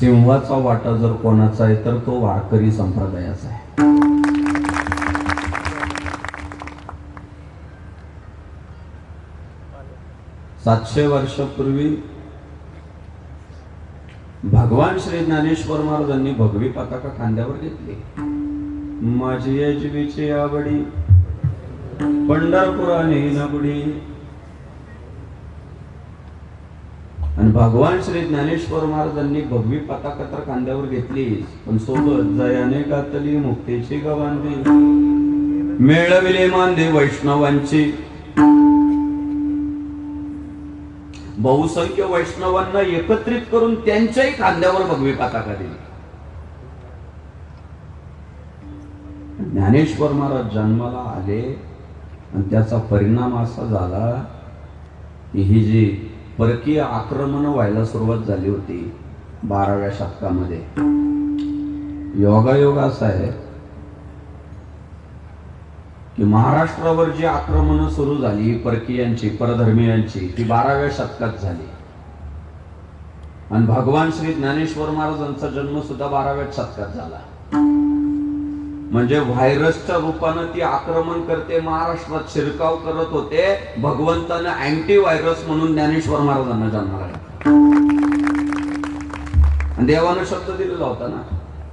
सिंहाचा वाटा जर कोणाचा आहे तर तो वारकरी संप्रदायाचा आहे. सातशे वर्षापूर्वी भगवान श्री ज्ञानेश्वर महाराजांनी भगवी पताका खांद्यावर घेतली. माझी यजवीची आवडी पंढरपुराने नगडी आणि भगवान श्री ज्ञानेश्वर महाराजांनी भगवी पताका तर खांद्यावर घेतली पण सोबत जयाने गातली मुक्तीची गवांदी मेळविले मांदे वैष्णवांची. बहुसंख्य वैष्णवांना एकत्रित करून त्यांच्याही खांद्यावर भगवी पताका दिली. ज्ञानेश्वर महाराज जन्माला आले आणि त्याचा परिणाम असा झाला की ही जी परकीय आक्रमण व्हायला सुरुवात झाली होती बाराव्या शतकामध्ये. योगायोग असा आहे की महाराष्ट्रावर जी आक्रमणं सुरू झाली परकीयांची परधर्मीयांची ती बाराव्या शतकात झाली. आणि भगवान श्री ज्ञानेश्वर महाराजांचा जन्म सुद्धा बाराव्या शतकात झाला. म्हणजे व्हायरसच्या रूपानं ती आक्रमण करते महाराष्ट्रात शिरकाव करत होते. भगवंतानं अँटी व्हायरस म्हणून ज्ञानेश्वर महाराजांना जन्माला आणि देवानं शब्द दिलेला होता ना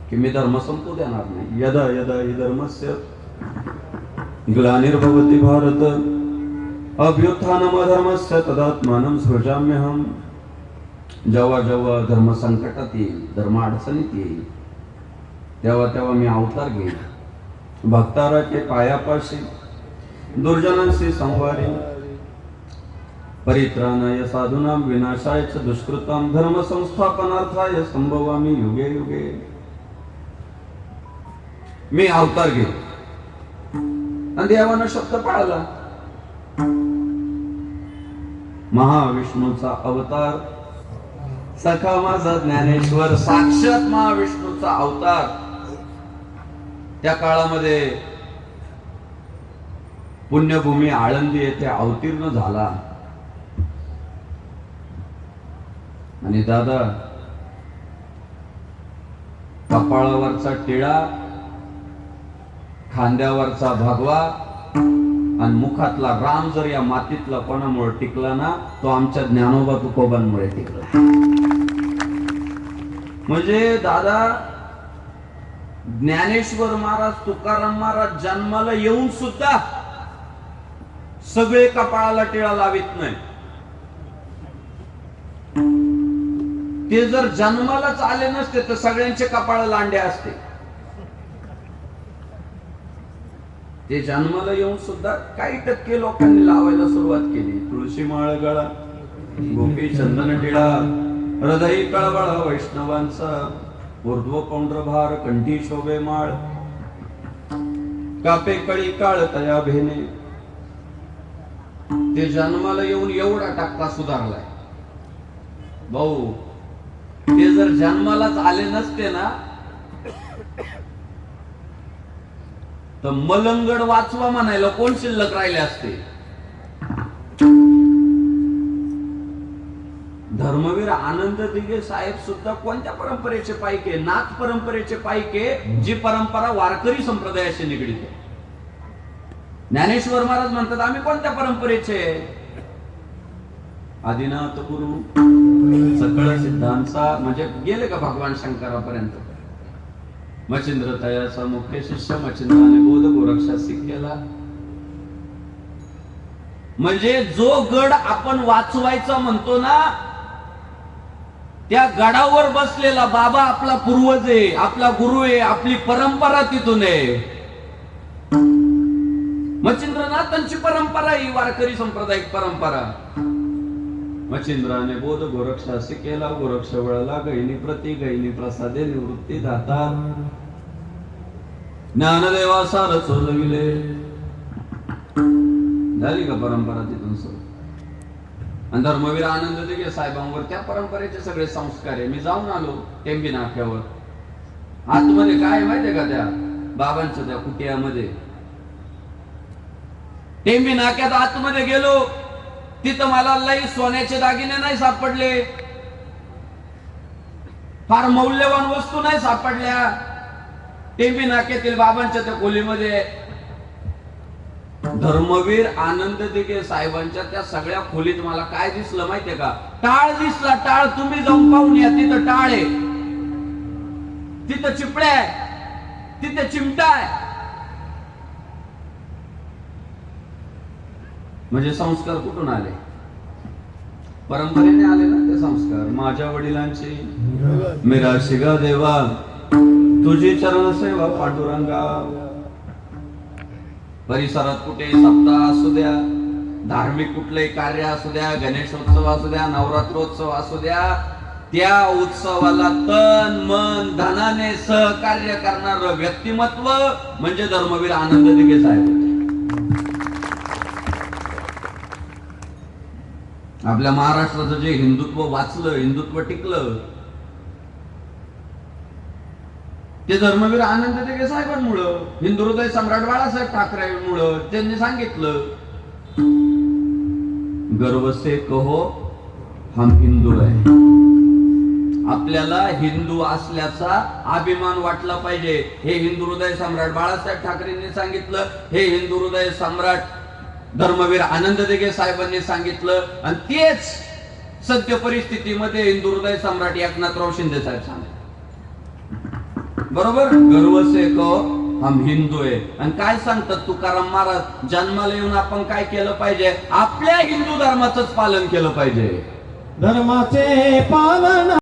की मी धर्म संपू देणार नाही. यदा यदा हि धर्मस्य ग्लानिर्भवती भारत। अभ्युत्थानम धर्मस्य तदात्मानं सृजाम्यहम जेव्हा जेव्हा धर्म संकटात येईल धर्म अडचणीत येईल तेव्हा तेव्हा मी अवतार घेईन. भक्ताराचे पायापाशी दुर्जनांशी संवारी। परित्राणाय साधूनाम विनाशाय च दुष्कृताम धर्म संस्थापनार्थाय संभवामी युगे युगे। मी अवतार घेईल आणि देवानं शब्द पाळला. महाविष्णूचा अवतार सखा माझा ज्ञानेश्वर साक्षात महाविष्णूचा अवतार. त्या काळामध्ये पुण्यभूमी आळंदी येथे अवतीर्ण झाला. आणि दादा कपाळावरचा टिळा खांद्यावरचा भगवा आणि मुखातला राम जर या मातीतला कोणामुळे टिकला ना तो आमच्या ज्ञानोबा तुकोबांमुळे टिकला. म्हणजे दादा ज्ञानेश्वर महाराज तुकाराम महाराज जन्माला येऊन सुद्धा सगळे कपाळाला टिळा लावित नाही. ते जर जन्मालाच आले नसते तर सगळ्यांचे कपाळ लांडे असते. ते जन्माला येऊन सुद्धा काही टक्के लोकांनी लावायला सुरुवात केली. तुळशी माळ गळा गोपी चंदन टिळा हृदय कळबळा वैष्णवांचा ऊर्ध्व पौंड्रभार कंठी शोभे माळ. कापे कळी काळ तया भेने. ते जन्माला येऊन एवढा टाकता सुधारलाय. भाऊ ते जर जन्मालाच आले नसते ना तर मलंगड वाचवा म्हणायला कोण शिल्लक राहिले असते? आनंद दिघे साहेब सुद्धा कोणत्या परंपरेचे पायके नाथ परंपरेचे पायके जी परंपरा वारकरी संप्रदायाशी निगडीत आहे. ज्ञानेश्वर महाराज म्हणतात आम्ही कोणत्या परंपरेचे? आदिनाथ गुरु सकळ सिद्धांचा म्हणजे गेले का भगवान शंकरापर्यंत? मच्छिंद्र तयाचा मुख्य शिष्य मच्छिंद्राने बोध गोरक्षासी केला. म्हणजे जो गड आपण वाचवायचा म्हणतो ना त्या गडावर बसलेला बाबा आपला पूर्वज आहे आपला गुरु आहे आपली परंपरा तिथून आहे. मच्छिंद्रनाथांची परंपरा ही वारकरी सांप्रदायिक परंपरा. मच्छिंद्राने बोध गोरक्षासी केला गोरक्ष वळला गैनी प्रती गैनी प्रसादे निवृत्ती दाता. ज्ञानदेवा सार चोलविले. झाली का परंपरा तिथून सर? आणि धर्मवीर आनंद दिघे साहेबांवर त्या परंपरेचे सगळे संस्कार आहे. मी जाऊन आलो टेंबी नाक्यावर. आतमध्ये काय माहितीये का त्या बाबांचं त्या कुटियामध्ये? टेंबी नाक्यात आतमध्ये गेलो. तिथं मला लई सोन्याचे दागिने नाही सापडले. फार मौल्यवान वस्तू नाही सापडल्या. टेंबी नाक्यातील बाबांच्या त्या खोलीमध्ये धर्मवीर आनंद दिगे साहेबांच्या त्या सगळ्या खोलीत मला काय दिसलं माहितीये का? टाळ दिसला टाळ. तुम्ही जाऊन पाहून या. तिथं टाळ आहे. तिथं चिपड्या आहे. तिथे चिमटा आहे. म्हणजे संस्कार कुठून आले? परंपरेने आले ना ते संस्कार. माझ्या वडिलांची. मेरा शिगा देवा तुझी चरण सेवा पांडुरंगा. परिसरात कुठे सप्ताह असू द्या धार्मिक कुठलंही कार्य असू द्या गणेशोत्सव असू द्या नवरात्रोत्सव असू द्या त्या उत्सवाला तन मन धनाने सहकार्य करणार व्यक्तिमत्व म्हणजे धर्मवीर आनंद दिघे साहेब. आपल्या महाराष्ट्राचं जे हिंदुत्व वाचलं हिंदुत्व टिकलं ते धर्मवीर आनंद दिघे साहेबांमुळं हिंदू हृदय सम्राट बाळासाहेब ठाकरेंमुळं त्यांनी सांगितलं गर्व से कहो हम हिंदू आहे आपल्याला हिंदू असल्याचा अभिमान वाटला पाहिजे. हे हिंदू हृदय सम्राट बाळासाहेब ठाकरेंनी सांगितलं हे हिंदू हृदय सम्राट धर्मवीर आनंद दिगे साहेबांनी सांगितलं आणि तेच सद्य परिस्थितीमध्ये हिंदू हृदय सम्राट एकनाथराव शिंदे साहेब सांगतात. बरोबर? गर्व से को हो. हम हिंदू आहे. आणि काय सांगतात तुकाराम महाराज? जन्माला येऊन आपण काय केलं पाहिजे? आपल्या हिंदू धर्माचंच पालन केलं पाहिजे. धर्माचे पालन